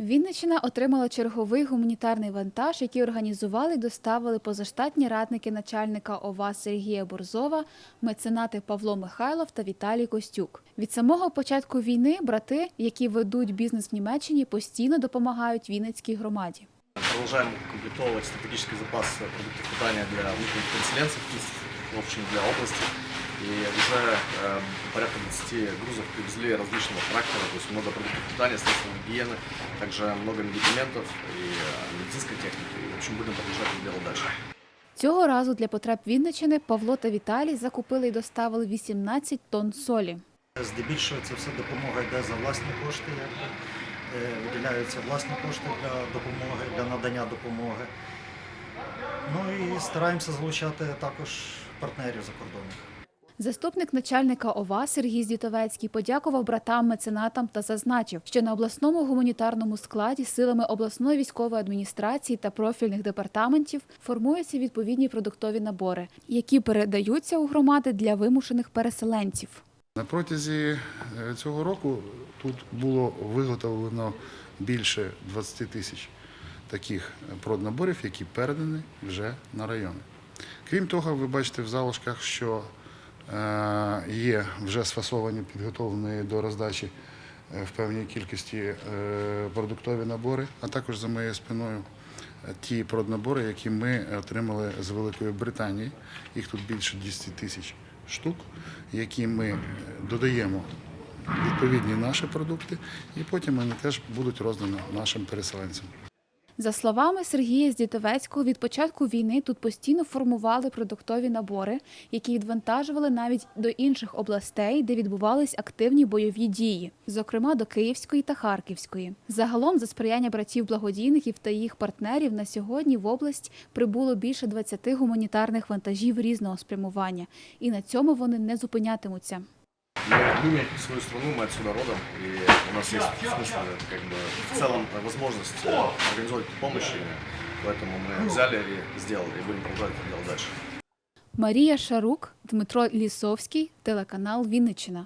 Вінниччина отримала черговий гуманітарний вантаж, який організували і доставили позаштатні радники начальника ОВА Сергія Борзова, меценати Павло Михайлов та Віталій Костюк. Від самого початку війни брати, які ведуть бізнес в Німеччині, постійно допомагають Вінницькій громаді. Продолжаем комплектовывать стратегический запас продуктов питания для внутренних переселенцев, в общем, для области. И уже э, порядка 20 грузов привезли различного характера, то есть много продуктов питания, средств гигиены, также много медикаментов и э, медицинской техники. И, в общем, будем продолжать это дело дальше. Цього разу для потреб Вінниччини Павло та Віталій закупили і доставили 18 тонн солі. Здебільшого це все допомога йде за власні кошти, якби. Е, виділяються власні кошти для допомоги, для надання допомоги. Ну і стараємося залучати також партнерів за кордоном. Заступник начальника ОВА Сергій Здітовецький подякував братам меценатам та зазначив, що на обласному гуманітарному складі силами обласної військової адміністрації та профільних департаментів формуються відповідні продуктові набори, які передаються у громади для вимушених переселенців. На протязі е, цього року тут було виготовлено більше 20 тисяч таких проднаборів, які передані вже на райони. Крім того, ви бачите в залишках, що є вже сфасовані, підготовлені до роздачі е, в певній кількості е, продуктові набори, а також за моєю спиною е, ті проднабори, які ми отримали з Великої Британії. Їх тут більше 10 тисяч штук, які ми е, додаємо відповідні наші продукти, і потім вони теж будуть роздані нашим переселенцям. За словами Сергія Здітовецького, від початку війни тут постійно формували продуктові набори, які відвантажували навіть до інших областей, де відбувались активні бойові дії, зокрема до Київської та Харківської. Загалом, за сприяння братів благодійників та їх партнерів, на сьогодні в область прибуло більше 20 гуманітарних вантажів різного спрямування, і на цьому вони не зупинятимуться. Мы любим свою страну, мы отсюда родом, и у нас есть в смысле, как бы, в целом возможность э, организовать эту помощь, и поэтому мы взяли и сделали, и будем продолжать это дело дальше. Марія Шарук, Дмитро Лісовський, телеканал Вінниччина.